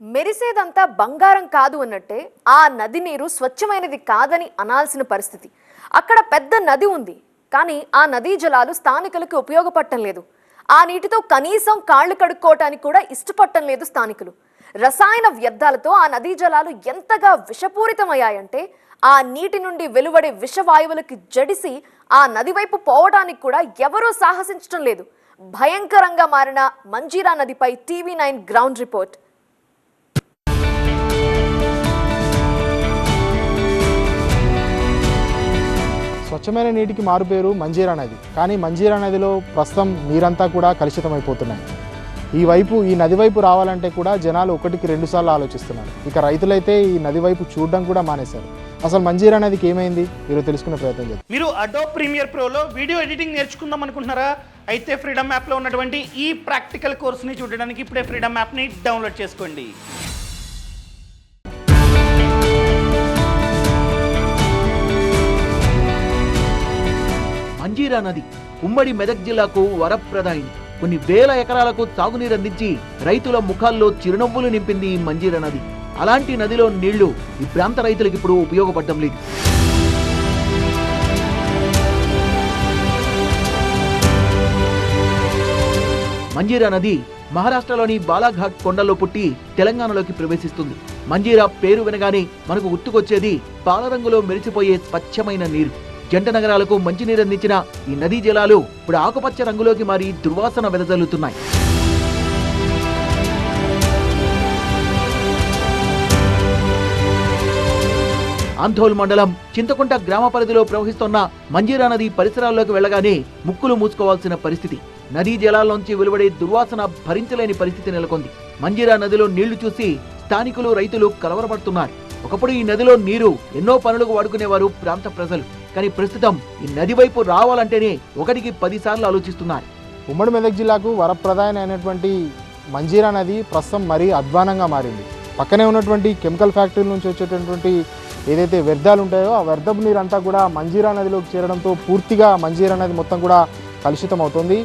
మెరిసేదంతా బంగారం కాదు అన్నట్టే ఆ నది నీరు స్వచ్ఛమైనది కాదని అనాల్సిన పరిస్థితి. అక్కడ పెద్ద నది ఉంది కానీ ఆ నదీ జలాలు స్థానికులకు ఉపయోగపడటం లేదు. ఆ నీటితో కనీసం కాళ్ళు కడుక్కోవటానికి కూడా ఇష్టపడటం లేదు స్థానికులు. రసాయన వ్యర్థాలతో ఆ నదీ జలాలు ఎంతగా విషపూరితమయ్యాయంటే ఆ నీటి నుండి వెలువడే విషవాయువులకి జడిసి ఆ నది వైపు పోవడానికి కూడా ఎవరూ సాహసించటం లేదు. భయంకరంగా మారిన మంజీరా నదిపై టీవీ నైన్ గ్రౌండ్ రిపోర్ట్. స్వచ్ఛమైన నీటికి మారుపేరు మంజీరా నది. కానీ మంజీరా నదిలో ప్రస్తుతం నీరంతా కూడా కలుషితమైపోతున్నాయి. ఈ వైపు ఈ నది వైపు రావాలంటే కూడా జనాలు ఒకటికి రెండుసార్లు ఆలోచిస్తున్నారు. ఇక రైతులైతే ఈ నది వైపు చూడడం కూడా మానేశారు. అసలు మంజీరా నదికి ఏమైంది? మీరు తెలుసుకునే ప్రయత్నం చేద్దాం. మీరు అడో ప్రీమియర్ ప్రోలో వీడియో ఎడిటింగ్ నేర్చుకుందాం అనుకుంటున్నారా? అయితే ఫ్రీడమ్ యాప్లో ఉన్నటువంటి ఈ ప్రాక్టికల్ కోర్స్ని చూడడానికి ఇప్పుడే ఫ్రీడమ్ యాప్ని డౌన్లోడ్ చేసుకోండి. మంజీరా నది. ఉమ్మడి మెదక్ జిల్లాకు వరప్రదాయిని కొన్ని వేల ఎకరాలకు తాగునీరు అందించి రైతుల ముఖాల్లో చిరునవ్వులు నింపింది ఈ మంజీరా నది. అలాంటి నదిలో నీళ్ళు ఈ ప్రాంత రైతులకు ఇప్పుడు ఉపయోగపడడం లేదు. మంజీరా నది మహారాష్ట్రలోని బాలాఘాట్ కొండల్లో పుట్టి తెలంగాణలోకి ప్రవేశిస్తుంది. మంజీరా పేరు వినగానే మనకు గుర్తుకొచ్చేది పాలరంగులో మెరిసిపోయే స్వచ్ఛమైన నీరు. జంట నగరాలకు మంచినీరు అందించిన ఈ నదీ జలాలు ఇప్పుడు ఆకుపచ్చ రంగులోకి మారి దుర్వాసన వెదజల్లుతున్నాయి. ఆంధోల్ మండలం చింతకుంట గ్రామ పరిధిలో ప్రవహిస్తున్న మంజీరా నది పరిసరాల్లోకి వెళ్ళగానే ముక్కులు మూసుకోవాల్సిన పరిస్థితి. నదీ జలాల్లోంచి వెలువడే దుర్వాసన భరించలేని పరిస్థితి నెలకొంది. మంజీరా నదిలో నీళ్ళు చూసి స్థానికులు రైతులు కలవరపడుతున్నారు. ఒకప్పుడు ఈ నదిలో నీరు ఎన్నో పనులకు వాడుకునేవారు ప్రాంత ప్రజలు. కానీ ప్రస్తుతం ఈ నది వైపు రావాలంటేనే ఒకటికి పదిసార్లు ఆలోచిస్తున్నారు. ఉమ్మడి మెదక్ జిల్లాకు వరప్రదాయన అయినటువంటి మంజీరా నది ప్రస్తుతం మరీ అధ్వానంగా మారింది. పక్కనే ఉన్నటువంటి కెమికల్ ఫ్యాక్టరీల నుంచి వచ్చేటటువంటి ఏదైతే వ్యర్థాలు ఉంటాయో ఆ వ్యర్థపు నీరు అంతా కూడా మంజీరా నదిలోకి చేరడంతో పూర్తిగా మంజీరా నది మొత్తం కూడా కలుషితం అవుతుంది